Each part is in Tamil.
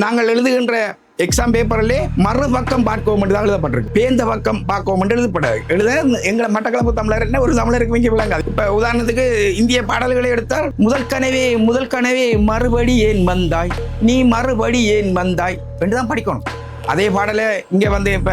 நாங்கள் எழுதுகின்ற எக்ஸாம் பேப்பரிலே மறுபக்கம் பார்க்கவும் என்று தான் எழுதப்பட்டிருக்கு. பேந்த பக்கம் பார்க்கவும் என்று எழுதப்படாது எழுத எங்களை மட்டக்களப்பு தமிழர் என்ன ஒரு தமிழருக்கு இங்கே விளங்காது. இப்ப உதாரணத்துக்கு இந்திய பாடல்களை எடுத்தால் முதல் கனவே முதல் கனவே மறுபடி ஏன் வந்தாய்? நீ மறுபடி ஏன் வந்தாய்? என்று தான் படிக்கணும். அதே பாடலை இங்கே வந்து இப்ப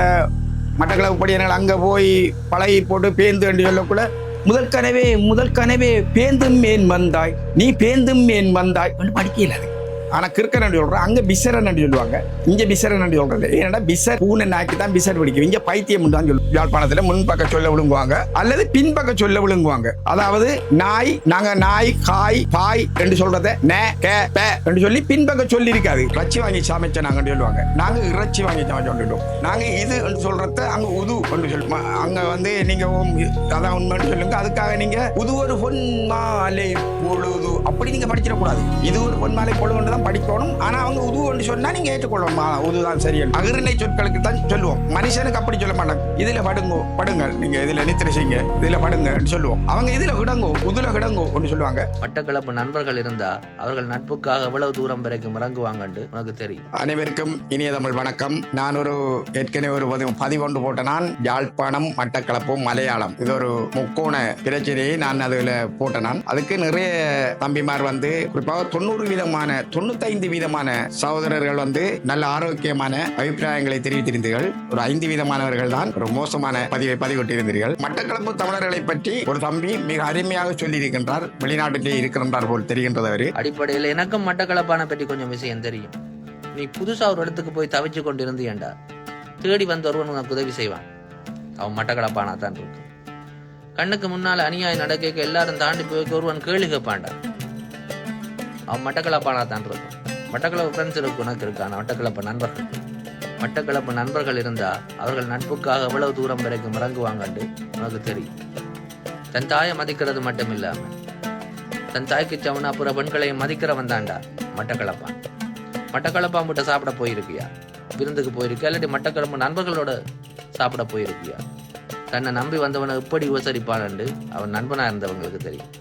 மட்டக்களப்பு படியர்கள் அங்கே போய் பழகி போட்டு பேந்து என்று சொல்லக்குள்ள முதல் கனவே முதல் கனவே பேந்தும் ஏன் வந்தாய்? நீ பேந்தும் ஏன் வந்தாய்? என்று படிக்கல அது ஆனால் கிறுக்க நண்டு சொல்கிறோம் அங்கே பிசர நண்டு சொல்லுவாங்க. இங்கே பிசர நண்டு சொல்கிறது ஏன்னா பிசர் பூனை நாய்க்கு தான் பிசர் பிடிக்கும். இங்கே பைத்தியம் தான் சொல்லும் யாழ்ப்பாணத்தில் முன்பக்க சொல்ல விழுங்குவாங்க. அல்லது பின்பக்க சொல்ல விழுங்குவாங்க. அதாவது நாய் நாங்கள் நாய் காய் பாய் என்று சொல்கிறத நே கே பே என்று சொல்லி பின்பக்க சொல்லி இருக்காது இறைச்சி வாங்கி சமைச்ச நாங்கள் சொல்லுவாங்க. நாங்கள் இறைச்சி வாங்கி சமைச்சோம் சொல்லிடுவோம் நாங்கள் இது என்று சொல்கிறத அங்கே உது என்று சொல்லுவோம் அங்கே வந்து நீங்கள் உம் அதான் உண்மைன்னு சொல்லுங்க. அதுக்காக நீங்கள் உது ஒரு பொன் மாலை பொழுது. அப்படி நீங்கள் படிச்சிடக்கூடாது இது ஒரு பொன் மாலை பொழுது தான் படிக்கணும். ஆனா அவங்க உது ஒன்று சொன்னா நீங்க ஏற்றுக்கொள்ளணும்? உதுதான் சரி அகிரிணை சொற்களுக்கு தான் சொல்லுவோம். மனுஷனுக்கு அப்படி சொல்ல மாட்டாங்க. இதுல படுங்கோ படுங்கள் நீங்க இதுல நித்திரை செய்யுங்க இதுல படுங்க சொல்லுவோம். அவங்க இதுல கிடங்கோ உதுல கிடங்கோ ஒன்று சொல்லுவாங்க. மட்டக்களப்பு நண்பர்கள் இருந்தா அவர்கள் நட்புக்காக எவ்வளவு தூரம் வரைக்கும் இறங்குவாங்கன்னு உனக்கு தெரியும். அனைவருக்கும் இனிய தமிழ் வணக்கம். நான் ஒரு ஏற்கனவே ஒரு பதிவு பதிவொன்று போட்ட நான் யாழ்ப்பாணம் மட்டக்களப்பு மலையாளம். இது ஒரு முக்கோண பிரச்சனையை நான் அதுல போட்ட நான். அதுக்கு நிறைய தம்பிமார் வந்து குறிப்பாக தொண்ணூறு வீதமான தொண்ணூத்தைந்து வீதமான சகோதரர்கள் வந்து நல்ல ஆரோக்கியமான அபிப்பிராயங்களை தெரிவித்திருந்தீர்கள். ஒரு ஐந்து வீதமானவர்கள் தான் ஒரு மோசமான பதிவை பதிவிட்டிருந்தீர்கள். மட்டக்களப்பு தமிழர்களை பற்றி ஒரு தம்பி மிக அருமையாக சொல்லியிருக்கின்றார். வெளிநாட்டிலே இருக்கின்றார் போல் தெரிகின்றது அவரு. அடிப்படையில் எனக்கும் மட்டக்களப்பான பற்றி கொஞ்சம் விஷயம் தெரியும். நீ புதுசா ஒரு இடத்துக்கு போய் தவிச்சு கொண்டு ஏண்டா தேடி வந்து ஒருவன் உனக்கு உதவி செய்வான். அவன் மட்டக்களப்பானா தான் இருக்கும். கண்ணுக்கு முன்னால அநியாயம் நடக்க எல்லாரும் தாண்டி போய் ஒருவன் கேள்வி கேட்பான்டா. அவன் மட்டக்களப்பானா தான் இருக்கும் மட்டக்களப்பு ஃப்ரெண்ட்ஸ் இருக்கு உனக்கு இருக்கான மட்டக்களப்பு நண்பர்கள். மட்டக்களப்பு நண்பர்கள் இருந்தால் அவர்கள் நட்புக்காக எவ்வளவு தூரம் வரைக்கும் இறங்குவாங்கன்னு உனக்கு தெரியும். தன் தாயை மதிக்கிறது மட்டும் இல்லாமல் தன் தாய்க்கு சவனா புற பெண்களையும் மதிக்கிறவன் தாண்டா மட்டக்களப்பான். மட்டக்களப்பான் மட்டும் சாப்பிட போயிருக்கியா? விருந்துக்கு போயிருக்கியா? இல்லாட்டி மட்டக்களப்பு நண்பர்களோட சாப்பிட போயிருக்கியா? தன்னை நம்பி வந்தவனை எப்படி உபசரிப்பானண்டு? அவன் நண்பனாக இருந்தவங்களுக்கு தெரியும்.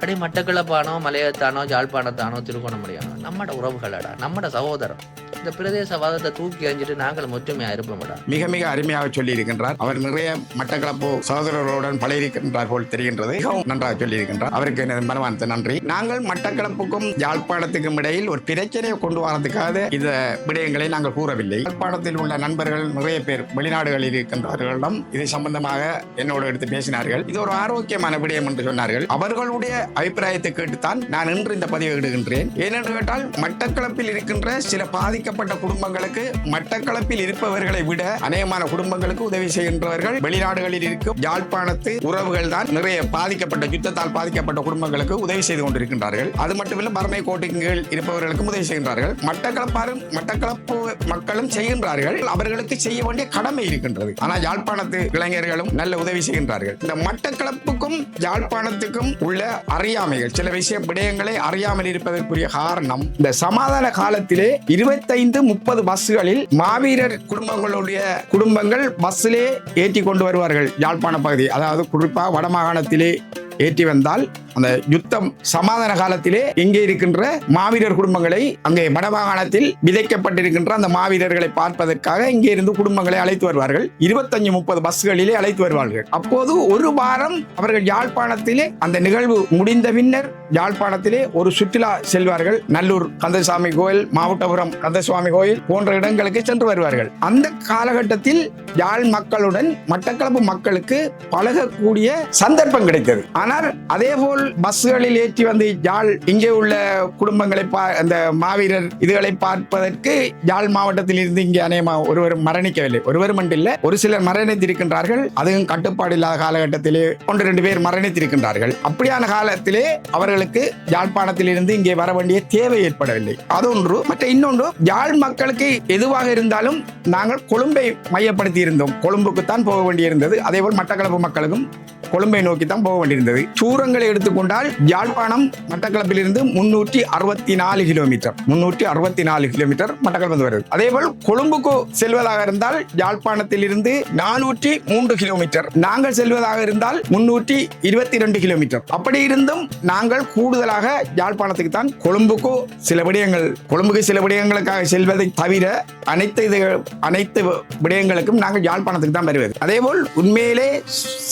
அப்படியே மட்டக்களப்பானோ மலையத்தானோ ஜாழ்ப்பாணத்தானோ திருகோணமலையானோ நம்மட உறவுகளடா நம்மட சகோதரம் இந்த பிரதேசவாதத்தை தூக்கி எறிஞ்சிட்டு நாங்கள் ஒற்றுமையா இருப்போம்டா. மிக மிக அருமையாக சொல்லி இருக்கின்றார் அவர் நிறைய மட்டக்களப்பு சகோதரர்களுடன் பழகிருக்கின்றார் போல் தெரிகின்றது. மிகவும் நன்றாக சொல்லி இருக்கின்றார் அவருக்கு எனது மனமார்ந்த நன்றி. நாங்கள் மட்டக்களப்புக்கும் யாழ்ப்பாணத்துக்கும் இடையில் ஒரு பிரச்சனையை கொண்டு வரதுக்காக இந்த விடயங்களை நாங்கள் கூறவில்லை. யாழ்ப்பாணத்தில் உள்ள நண்பர்கள் நிறைய பேர் வெளிநாடுகளில் இருக்கின்றார்களிடம் இது சம்பந்தமாக என்னோடு எடுத்து பேசினார்கள். இது ஒரு ஆரோக்கியமான விடயம் என்று சொன்னார்கள். அவர்களுடைய அபிப்பிராயத்தை கேட்டுத்தான் நான் இன்று இந்த பதிவை இடுகின்றேன். ஏனென்று கேட்டால் மட்டக்களப்பில் இருக்கின்ற சில பாதிக்க பாதிக்கப்பட்ட குடும்பங்களுக்கு மட்டக்களப்பில் இருப்பவர்களை விட அநேகமான குடும்பங்களுக்கு உதவி செய்கின்றவர்கள். வெளிநாடுகளில் இருக்கும் யாழ்ப்பாணத்து உறவுகள் தான் நிறைய பாதிக்கப்பட்ட யுத்தத்தால் பாதிக்கப்பட்ட குடும்பங்களுக்கு உதவி செய்து கொண்டிருக்கின்றார்கள். அது மட்டுமில்லை பரமை கோட்டைகள் இருப்பவர்களுக்கும் உதவி செய்கின்றார்கள். மட்டக்களப்பாரும் மட்டக்களப்பு மக்களும் செய்கின்றார்கள். அவர்களுக்கு செய்ய வேண்டிய கடமை இருக்கின்றது. ஆனால் யாழ்ப்பாணத்து இளைஞர்களும் நல்ல உதவி செய்கின்றார்கள். இந்த மட்டக்களப்புக்கும் யாழ்ப்பாணத்துக்கும் உள்ள அறியாமைகள் சில விஷய விடயங்களை அறியாமல் இருப்பதற்குரிய காரணம் இந்த சமாதான காலத்திலே இருபத்தை இருபத்தைந்து முப்பது பஸ்களில் மாவீரர் குடும்பங்களுடைய குடும்பங்கள் பஸ்ஸிலே ஏற்றி கொண்டு வருவார்கள் யாழ்ப்பாண பகுதி. அதாவது குறிப்பாக வடமாகாணத்திலே ஏற்றி வந்தால் அந்த யுத்தம் சமாதான காலத்திலே இங்கே இருக்கின்ற மாவீரர் குடும்பங்களை அங்கே வடமாகாணத்தில் விதைக்கப்பட்டிருக்கின்ற அந்த மாவீரர்களை பார்ப்பதற்காக இங்கே இருந்து குடும்பங்களை அழைத்து வருவார்கள். இருபத்தஞ்சு முப்பது பஸ்களிலே அழைத்து வருவார்கள். அப்போது ஒரு வாரம் அவர்கள் யாழ்ப்பாணத்திலே அந்த நிகழ்வு முடிந்த பின்னர் யாழ்ப்பாணத்திலே ஒரு சுற்றுலா செல்வார்கள். நல்லூர் கந்தசாமி கோயில் மாவட்டபுரம் கந்தசுவாமி கோயில் போன்ற இடங்களுக்கு சென்று வருவார்கள். அந்த காலகட்டத்தில் யாழ் மக்களுடன் மட்டக்களப்பு மக்களுக்கு பழகக்கூடிய சந்தர்ப்பம் கிடைத்தது. ஆனால் அதே போல் பஸ்களில் ஏற்றி வந்து யாழ் இங்கே உள்ள குடும்பங்களை பா அந்த மாவீரர் இதுகளை பார்ப்பதற்கு யாழ் மாவட்டத்தில் இருந்து இங்கே அநேகமா ஒருவரும் மரணிக்கவில்லை. ஒருவரும் இல்லை ஒரு சிலர் மரணித்திருக்கின்றார்கள். அதுவும் கட்டுப்பாடு இல்லாத காலகட்டத்திலே ஒன்று ரெண்டு பேர் மரணித்திருக்கின்றார்கள். அப்படியான காலத்திலே அவர்களுக்கு யாழ்ப்பாணத்தில் இருந்து இங்கே வர வேண்டிய தேவை ஏற்படவில்லை. அதொன்று. மற்ற இன்னொன்று யாழ் மக்களுக்கு எதுவாக இருந்தாலும் நாங்கள் கொழும்பை மையப்படுத்தி இருந்தோம். கொழும்புக்கு தான் போக வேண்டியிருந்தது. அதேபோல் மட்டக்களப்பு மக்களுக்கும் கொழும்பை நோக்கி தான் போக வேண்டியிருந்தது. சூரங்களை எடுத்து எடுத்துக்கொண்டால் யாழ்ப்பாணம் மட்டக்களப்பிலிருந்து முன்னூற்றி அறுபத்தி நாலு கிலோமீட்டர். முன்னூற்றி அறுபத்தி நாலு கிலோமீட்டர் மட்டக்களப்பு வந்து வருது. அதேபோல் கொழும்புக்கு செல்வதாக இருந்தால் யாழ்ப்பாணத்திலிருந்து நானூற்றி மூன்று கிலோமீட்டர். நாங்கள் செல்வதாக இருந்தால் முன்னூற்றி இருபத்தி ரெண்டு கிலோமீட்டர். அப்படி இருந்தும் நாங்கள் கூடுதலாக யாழ்ப்பாணத்துக்கு தான் கொழும்புக்கு சில விடயங்கள் கொழும்புக்கு சில விடயங்களுக்காக செல்வதை தவிர அனைத்து இது அனைத்து விடயங்களுக்கும் நாங்கள் யாழ்ப்பாணத்துக்கு தான் வருவது. அதேபோல் உண்மையிலே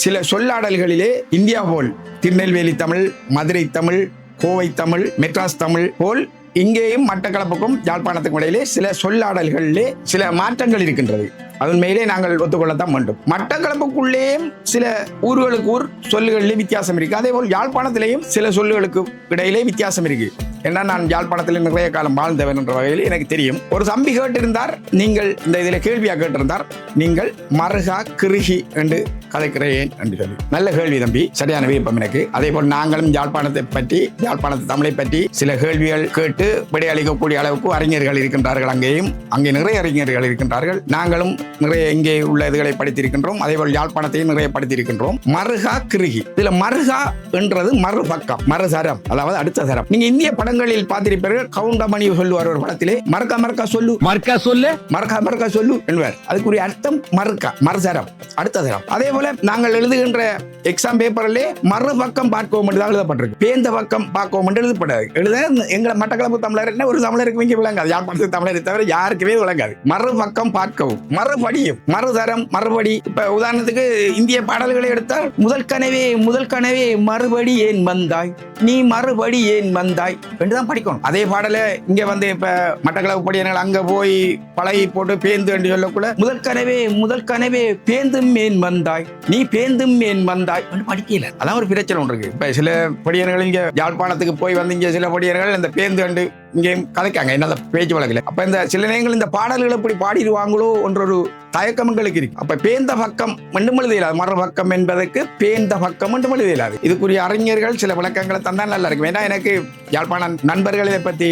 சில சொல்லாடல்களிலே இந்தியா போல் திருநெல்வேலி தமிழ் மதுரை தமிழ் கோவை தமிழ் மெட்ராஸ் தமிழ் போல் இங்கேயும் மட்டக்களப்புக்கும் யாழ்ப்பாணத்துக்கும் இடையிலே சில சொல்லாடல்களிலே சில மாற்றங்கள் இருக்கின்றது. அதன்மையிலே நாங்கள் ஒத்துக்கொள்ளத்தான் வேண்டும். மட்டக்களப்புக்குள்ளேயும் சில ஊர்களுக்கு ஊர் சொல்லுகளிலே வித்தியாசம் இருக்கு. அதே போல் யாழ்ப்பாணத்திலேயும் சில சொல்லுகளுக்கு இடையிலே வித்தியாசம் இருக்கு. ஏன்னா நான் யாழ்ப்பாணத்தில் நிறைய காலம் வாழ்ந்தவன் என்ற வகையில் எனக்கு தெரியும். ஒரு தம்பி கேட்டிருந்தார் நீங்கள் இந்த இதில் கேள்வியா கேட்டிருந்தார் நீங்கள் மருகா கிருகி என்று கதைக்கிறேன் என்று சொல்லி. நல்ல கேள்வி தம்பி சரியான விருப்பம் எனக்கு. அதே போல் நாங்களும் யாழ்ப்பாணத்தை பற்றி யாழ்ப்பாணத்து தமிழை பற்றி சில கேள்விகள் கேட்டு விடையளிக்கக்கூடிய அளவுக்கு அறிஞர்கள் இருக்கின்றார்கள் அங்கேயும். அங்கே நிறைய அறிஞர்கள் இருக்கின்றார்கள். நாங்களும் நிறைய இங்கே உள்ள இதுகளை படித்திருக்கின்றோம். அதே போல் யாழ்ப்பாணத்தையும் நிறைய படித்திருக்கின்றோம். மருகா கிருகி இதுல மருகா என்றது மறுபக்கம் மறுசரம் அதாவது அடுத்த சரம் நீங்க இந்திய படங்களில் பார்த்திருப்பீர்கள். கவுண்டமணி சொல்லுவார் ஒரு படத்திலே. மறக்க மறக்க சொல்லு. மர்க்கா சொல்லு. மறக்க மறக்க சொல்லு என்பார். அதுக்குரிய அர்த்தம் மறுக்க மறுசரம் அடுத்த தரம் அதே போல நாங்கள் எழுதுகின்ற எக்ஸாம் பேப்பரிலே மறுபக்கம் பார்க்கவும் தான் எழுதப்பட்டிருக்கு. பேந்த பக்கம் பார்க்கவும் என்று எழுதப்படாது எழுத எங்களை மட்டக்களப்பு தமிழர் என்ன ஒரு தமிழருக்கு இங்கே விளங்காது. யாழ்ப்பாணத்து தமிழரை தவிர யாருக்குமே விளங்காது. மறுபக்கம் பார்க்கவும் மறுபடியும் மறுதரம் மறுபடி. இப்ப உதாரணத்துக்கு இந்திய பாடல்களை எடுத்தால் முதல் கனவே முதல் கனவே மறுபடி ஏன் வந்தாய்? நீ மறுபடி ஏன் வந்தாய்? என்று தான் படிக்கணும். அதே பாடலை இங்க வந்து இப்ப மட்டக்களப்பு படியர்கள் அங்க போய் பழகி போட்டு பேந்து என்று சொல்லக்கூட முதல் கனவே முதல் கனவே பேந்தும் ஏன் வந்தாய்? நீ பேந்தும் ஏன் வந்தாய்? படிக்கல. அதான் ஒரு பிரச்சனை ஒன்று இருக்கு. இப்ப சில படியர்கள் இங்க யாழ்ப்பாணத்துக்கு போய் வந்து இங்க சில படியர்கள் இந்த பேந்து கண்டு இங்கேயும் கலைக்காங்க. என்ன பேச்சு வழக்கில். அப்ப இந்த சில நேரங்கள் இந்த பாடல்கள் எப்படி பாடிடுவாங்களோ என்ற ஒரு தயக்கம் எங்களுக்கு இருக்கு. அப்ப பேந்த பக்கம் மட்டும் எழுத இயலாது. பக்கம் என்பதற்கு பேந்த பக்கம் மட்டும் எழுத இதுக்குரிய அறிஞர்கள் சில விளக்கங்களை தந்தா நல்லா இருக்கும். ஏன்னா எனக்கு யாழ்ப்பாண நண்பர்கள் இதை பத்தி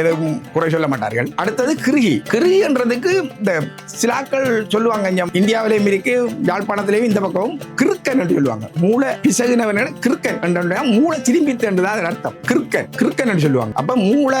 எதுவும் குறை சொல்ல மாட்டார்கள். அடுத்தது கிருகி. கிருகி என்றதுக்கு இந்த சிலாக்கள் சொல்லுவாங்க இந்தியாவிலேயும் இருக்கு யாழ்ப்பாணத்திலேயும் இந்த பக்கம் கிறுக்கன் என்று சொல்லுவாங்க. மூளை பிசகுனவன் கிறுக்கன் என்ற மூளை திரும்பி தான் அர்த்தம். கிறுக்கன் கிறுக்கன் என்று சொல்லுவாங்க. அப்ப மூளை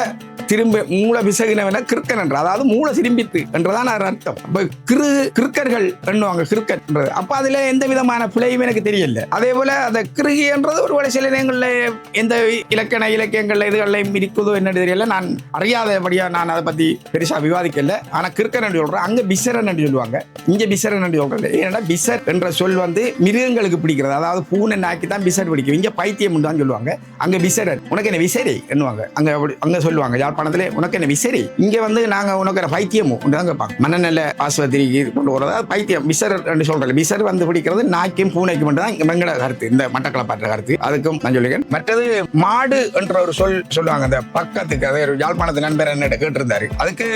திரும்ப மூல விசகினவன கிறுக்கன் என்ற அதாவது மூல திரும்பித்து என்றுதான் அதன் அர்த்தம். இப்போ கிரு கிறுக்கர்கள் எண்ணுவாங்க கிறுக்கன் என்றது. அப்ப அதுல எந்த விதமான பிழையும் எனக்கு தெரியல. அதே போல அந்த கிருகி என்றது ஒருவேளை சில நேரங்களில் எந்த இலக்கண இலக்கியங்கள் இதுகள்லையும் இருக்குதோ என்னன்னு தெரியல. நான் அறியாதபடியா நான் அதை பத்தி பெருசா விவாதிக்கல. ஆனா கிறுக்கன் என்று சொல்றேன் அங்க பிசரன் என்று சொல்லுவாங்க. இங்க பிசரன் என்று சொல்றது. ஏன்னா பிசர் என்ற சொல் வந்து மிருகங்களுக்கு பிடிக்கிறது. அதாவது பூனை நாக்கி தான் பிசர் பிடிக்கும். இங்க பைத்தியம் தான் சொல்லுவாங்க. அங்க பிசரன். உனக்கு என்ன விசரி? என்னுவாங்க அங்க அப்படி- அங்க சொல்லுவாங்க. யாழ்ப்பாணத்துல உனக்கு என்ன விசரி இங்க வந்து நாங்க உனக்கு என்ன பைத்தியமோ. கேட்பாங்க மனநல ஆஸ்பத்திரிக்கு கொண்டு வரதா பைத்தியம். விசர் என்று சொல்றது விசர் வந்து பிடிக்கிறது நாய்க்கும் பூனைக்கும் மட்டும் தான். வெங்கட கருத்து. இந்த மட்டக்களப்பாற்ற கருத்து. அதுக்கும் நான் சொல்லுகிறேன் மற்றது மாடு என்ற ஒரு சொல் சொல்லுவாங்க. அந்த பக்கத்துக்கு அதே ஒரு யாழ்ப்பாணத்து நண்பர் என்ன கேட்டிருந்தாரு. அதுக்கு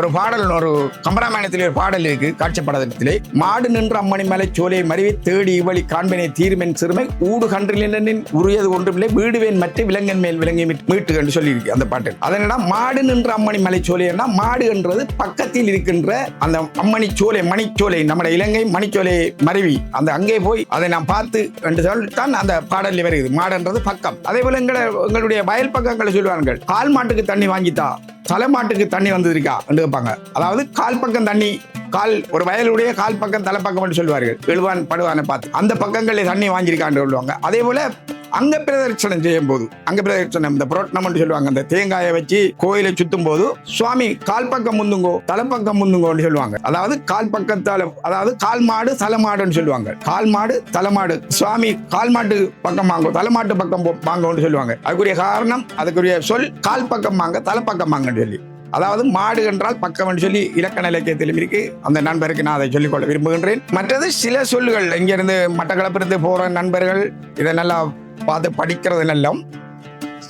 ஒரு பாடல் ஒரு கம்பராமாயணத்திலே ஒரு பாடல் இருக்கு. காட்சிப்படத்திலே மாடு நின்ற அம்மணி மலை சோலை மருவி தேடி இவழி காண்பனை தீர்மென் சிறுமை ஊடு கன்றிலின் உரியது ஒன்றுமில்லை வீடுவேன் மற்ற விலங்கன் மேல் விலங்கை மீட்டு என்று சொல்லியிருக்கு அந்த பாட்டு. அதனடா மாடு நின்ற அம்மணி மலைச்சோலைன்னா மாடு என்றது பக்கத்தில் இருக்கின்ற அந்த அம்மணி சோலை மணிச்சோலை நம்முடைய இலங்கை மணிச்சோலை மருவி அந்த அங்கே போய் அதை நான் பார்த்து என்று சொல்லித்தான் அந்த பாடலில் வருகிறது. மாடுன்றது பக்கம். அதே போல எங்களை எங்களுடைய வயல் பக்கங்களை சொல்லுவார்கள் கால் மாட்டுக்கு தண்ணி வாங்கித்தா தலை மாட்டுக்கு தண்ணி வந்திருக்கா என்று கேட்பாங்க. அதாவது கால் பக்கம் தண்ணி கால் ஒரு வயலுடைய கால் பக்கம் தலை பக்கம் சொல்லுவார்கள் எழுவான் படுவானை பார்த்து. அந்த பக்கங்களில் தண்ணி வாங்கியிருக்கான்னு சொல்லுவாங்க. அதே போல அங்க பிரதட்சணம் செய்யும் போது அங்க பிரதட்சணம் இந்த புரோட்டனம் சொல்லுவாங்க. அந்த தேங்காயை வச்சு கோயிலை சுத்தும் போது சுவாமி கால் பக்கம் முந்துங்கோ தலைப்பக்கம் முந்துங்கோன்னு சொல்லுவாங்க. அதாவது கால் பக்கத்தால அதாவது கால் மாடு தலை மாடுன்னு சொல்லுவாங்க. கால் மாடு தலை மாடு. சுவாமி கால் மாட்டு பக்கம் வாங்கோ தலைமாட்டு பக்கம் போ- வாங்கோன்னு சொல்லுவாங்க. அதுக்குரிய காரணம் அதுக்குரிய சொல் கால் பக்கம் வாங்க தலைப்பக்கம் வாங்கன்னு சொல்லி. அதாவது மாடு என்றால் பக்கம் என்று சொல்லி இலக்கண இலக்கியத்தில் இருக்கு. அந்த நண்பருக்கு நான் அதை சொல்லிக்கொள்ள விரும்புகின்றேன். மற்றது சில சொல்லுகள் இங்கிருந்து மட்டக்களப்பிலிருந்து போற நண்பர்கள் இதை நல்லா பார்த்து படிக்கிறது நல்லம்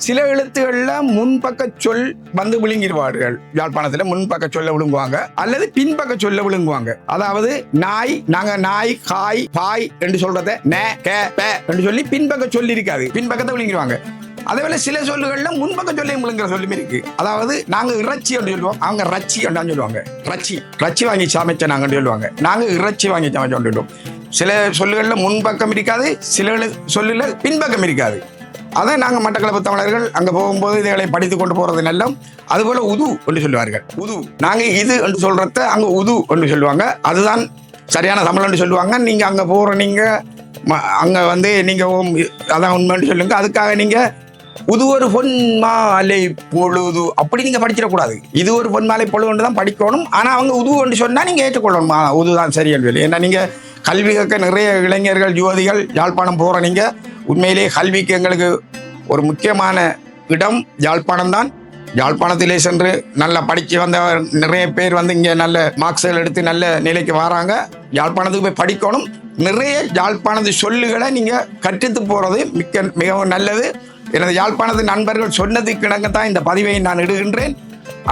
சில எழுத்துகளில் முன்பக்க சொல் வந்து விழுங்கிடுவார்கள். யாழ்ப்பாணத்தில் முன்பக்க சொல்ல விழுங்குவாங்க அல்லது பின்பக்க சொல்ல விழுங்குவாங்க. அதாவது நாய் நாங்க நாய் காய் பாய் என்று சொல்றத நே கே பே என்று சொல்லி பின்பக்க சொல்லி இருக்காது பின்பக்கத்தை விழுங்கிடுவாங்க. அதே சில சொல்லுகள்ல முன்பக்க சொல்லையும் விழுங்குற சொல்லுமே இருக்கு. அதாவது நாங்க இறைச்சி என்று சொல்லுவோம். அவங்க ரச்சி என்றான்னு சொல்லுவாங்க. ரச்சி. ரச்சி வாங்கி சமைச்ச நாங்க சொல்லுவாங்க. நாங்க இறைச்சி வாங்கி சமைச்சோம் சில சொல்லுகள்ல முன்பக்கம் இருக்காது சில சொல்லுல பின்பக்கம் இருக்காது. அதை நாங்கள் மட்டக்களப்பு தமிழர்கள் அங்கே போகும்போது இதுகளை படித்து கொண்டு போகிறது நல்லம். அதுபோல் உது என்று சொல்லுவார்கள். உது. நாங்கள் இது என்று சொல்கிறத அங்கே உது என்று சொல்லுவாங்க. அதுதான் சரியான தமிழ் என்று சொல்லுவாங்க. நீங்கள் அங்கே போகிற நீங்கள் அங்கே வந்து நீங்கள் அதான் உண்மைன்னு சொல்லுங்க. அதுக்காக நீங்கள் இது ஒரு பொன் மாலை பொழுது. அப்படி நீங்க படிச்சிடக்கூடாது. இது ஒரு பொன் மாலை பொழுது தான் படிக்கணும். ஆனா அவங்க உது என்று சொன்னா நீங்க ஏற்றுக்கொள்ளணும்? உதுதான் உது தான் சரியல் ஏன்னா நீங்க கல்வி கற்க நிறைய இளைஞர்கள் யுவதிகள் யாழ்ப்பாணம் போற நீங்க உண்மையிலேயே கல்விக்கு எங்களுக்கு ஒரு முக்கியமான இடம். யாழ்ப்பாணம் தான் யாழ்ப்பாணத்திலே சென்று நல்லா படிச்சு வந்த நிறைய பேர் வந்து இங்கே நல்ல மார்க்ஸ்கள் எடுத்து நல்ல நிலைக்கு வராங்க. யாழ்ப்பாணத்துக்கு போய் படிக்கணும். நிறைய யாழ்ப்பாணத்து சொல்லுகளை நீங்கள் கற்றுத்து போகிறது மிக்க மிகவும் நல்லது. எனது யாழ்ப்பாணத்து நண்பர்கள் சொன்னதுக்கு இணங்க தான் இந்த பதிவை நான் இடுகின்றேன்.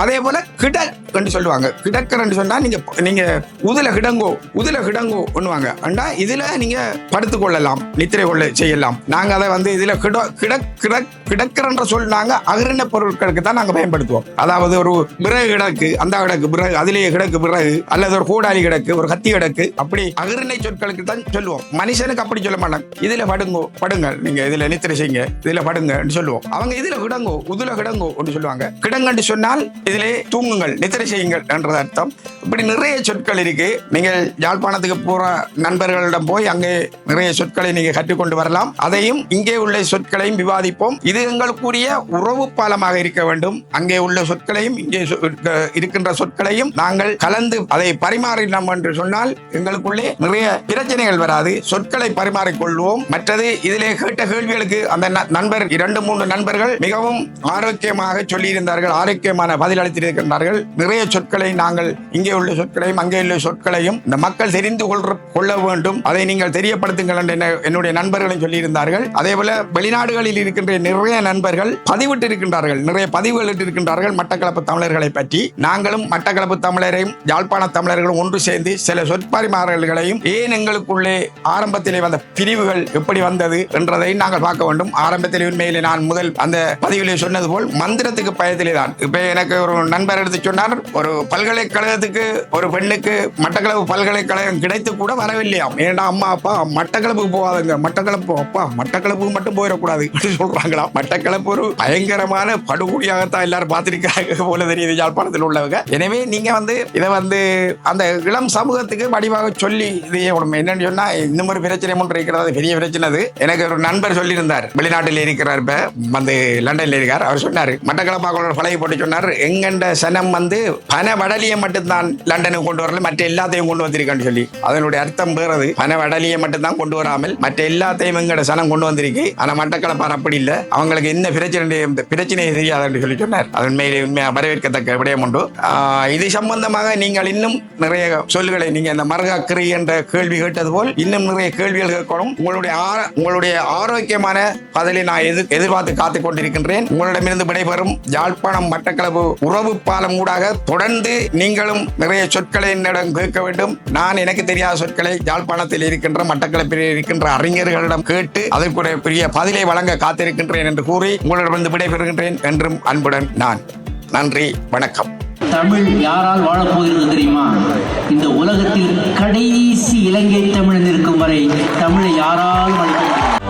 அதே போல கிட என்று சொல்லுவாங்க. கிடக்கர்ன்னு சொன்னா நீங்க நீங்க உதுல கிடங்கோ உதுல கிடங்கோ ஒண்ணுவாங்க. அண்டா இதுல நீங்க படுத்துக் கொள்ளலாம் நித்திரை கொள்ள செய்யலாம். நாங்க அதை வந்து இதுல கிட கிட கிட கிடக்கிறன்ற சொல் நாங்க அகிரண பொருட்களுக்கு தான் நாங்க பயன்படுத்துவோம். அதாவது ஒரு பிறகு கிடக்கு அந்த கிடக்கு பிறகு அதிலேயே கிடக்கு பிறகு அல்லது ஒரு கூடாளி கிடக்கு ஒரு கத்தி கிடக்கு அப்படி அகிரணை சொற்களுக்கு தான் சொல்லுவோம். மனுஷனுக்கு அப்படி சொல்ல மாட்டாங்க. இதுல படுங்கோ படுங்க நீங்க இதுல நித்திரை செய்யுங்க இதுல படுங்கன்னு சொல்லுவோம். அவங்க இதுல கிடங்கோ உதுல கிடங்கோ ஒன்று சொல்லுவாங்க. கிடங்கன்னு சொன்னால் இதிலே தூங்குங்கள் நித்திரை செய்யுங்கள் என்றது அர்த்தம். இப்படி நிறைய சொற்கள் இருக்கு. நீங்கள் யாழ்ப்பாணத்துக்கு போற நண்பர்களிடம் போய் அங்கே நிறைய சொற்களை நீங்க கற்றுக்கொண்டு வரலாம். அதையும் இங்கே உள்ள சொற்களையும் விவாதிப்போம். இது எங்களுக்குரிய உறவு பாலமாக இருக்க வேண்டும். அங்கே உள்ள சொற்களையும் இங்கே சொ- இருக்கின்ற சொற்களையும் நாங்கள் கலந்து அதை பரிமாறினோம் என்று சொன்னால் எங்களுக்குள்ளே நிறைய பிரச்சனைகள் வராது. சொற்களை பரிமாறிக்கொள்வோம். மற்றது இதிலே கேட்ட கேள்விகளுக்கு அந்த ந- நண்பர் இரண்டு மூன்று நண்பர்கள் மிகவும் ஆரோக்கியமாக சொல்லியிருந்தார்கள். ஆரோக்கியமான பதில் அளித்திருக்கின்றார்கள். நிறைய சொற்களை நாங்கள் இங்கே உள்ள சொற்களையும் அங்கே உள்ள சொற்களையும் இந்த மக்கள் தெரிந்து கொள்ற கொள்ள வேண்டும். அதை நீங்கள் தெரியப்படுத்துங்கள் என்று என்னுடைய நண்பர்களும் சொல்லியிருந்தார்கள். அதே போல வெளிநாடுகளில் இருக்கின்ற நிறைய நண்பர்கள் பதிவிட்டு இருக்கின்றார்கள் நிறைய பதிவுகள் இருக்கின்றார்கள் மட்டக்களப்பு தமிழர்களை பற்றி. நாங்களும் மட்டக்களப்பு தமிழரையும் யாழ்ப்பாண தமிழர்களும் ஒன்று சேர்ந்து சில சொற்பரிமாறல்களையும் ஏன் எங்களுக்குள்ளே ஆரம்பத்திலே வந்த பிரிவுகள் எப்படி வந்தது என்றதை நாங்கள் பார்க்க வேண்டும். ஆரம்பத்தில் உண்மையிலே நான் முதல் அந்த பதிவிலே சொன்னது போல் மந்திரத்துக்கு பயத்திலே தான். இப்ப எனக்கு ஒரு நண்பர் எடுத்து சொன்னார் ஒரு பல்கலைக்கழகத்துக்கு ஒரு பெண்ணுக்கு மட்டக்களப்பு பல்கலைக்கழகம் கிடைத்து கூட வரவில்லையாம் ஏன்னா அம்மா அப்பா மட்டக்களப்புக்கு போகாதுங்க. மட்டக்களப்பு அப்பா மட்டக்களப்புக்கு மட்டும் போயிடக்கூடாது அப்படின்னு சொல்றாங்களாம் மட்டக்களப்பு ஒரு பயங்கரமான படுகொடியாகத்தான் எல்லாரும் பார்த்திருக்காங்க போல தெரியுது யாழ்ப்பாணத்தில் உள்ளவங்க. எனவே நீங்க வந்து இதை வந்து அந்த இளம் சமூகத்துக்கு வடிவாக சொல்லி இது என்னன்னு சொன்னா இந்த மாதிரி பிரச்சனை ஒன்று இருக்கிறது. பெரிய பிரச்சனை அது. எனக்கு ஒரு நண்பர் சொல்லியிருந்தார். வெளிநாட்டில் இருக்கிறார் இப்ப. வந்து லண்டன்ல இருக்கார். அவர் சொன்னார் மட்டக்களப்பாக்களோட பழகி போட்டு சொன்னார் எங்கண்ட சனம் வந்து பண வடலியை மட்டும்தான் லண்டனுக்கு கொண்டு வரல மற்ற எல்லாத்தையும் கொண்டு வந்திருக்கேன்னு சொல்லி. அதனுடைய அர்த்தம் வேறது. பண வடலியை மட்டும்தான் கொண்டு வராமல் மற்ற எல்லாத்தையும் எங்கட சனம் கொண்டு வந்திருக்கு. ஆனா மட்டக்களப்பார் அப்படி இல்லை. அவங்களுக்கு என்ன பிரச்சனை பிரச்சனை தெரியாதுன்னு சொல்லி சொன்னார். அது உண்மையிலே உண்மையாக வரவேற்கத்தக்க விடயம் உண்டு. இது சம்பந்தமாக நீங்கள் இன்னும் நிறைய சொல்லுகளை நீங்க இந்த மரகாக்கிரி என்ற கேள்வி கேட்டது போல் இன்னும் நிறைய கேள்விகள் கேட்கணும். உங்களுடைய ஆர- உங்களுடைய ஆரோக்கியமான பதிலை நான் எதிர் எதிர்பார்த்து காத்துக் கொண்டிருக்கின்றேன் உங்களிடமிருந்து விடைபெறும் யாழ்ப்பாணம் மட்டக்களப்பு உறவு பாலம் ஊடாக தொடர்ந்து நீங்களும் நிறைய சொற்களை என்னிடம் கேட்க வேண்டும். நான் எனக்கு தெரியாத சொற்களை யாழ்ப்பாணத்தில் இருக்கின்ற மட்டக்களப்பில் இருக்கின்ற அறிஞர்களிடம் கேட்டு அதற்குரிய பெரிய பதிலை வழங்க காத்திருக்கின்றேன் என்று கூறி உங்களிடமிருந்து விடைபெறுகின்றேன் என்றும் அன்புடன் நான். நன்றி வணக்கம். தமிழ் யாரால் வாழப்போகிறது தெரியுமா? இந்த உலகத்தில் கடைசி இலங்கை தமிழன் இருக்கும் வரை தமிழை யாரால் வளர்க்க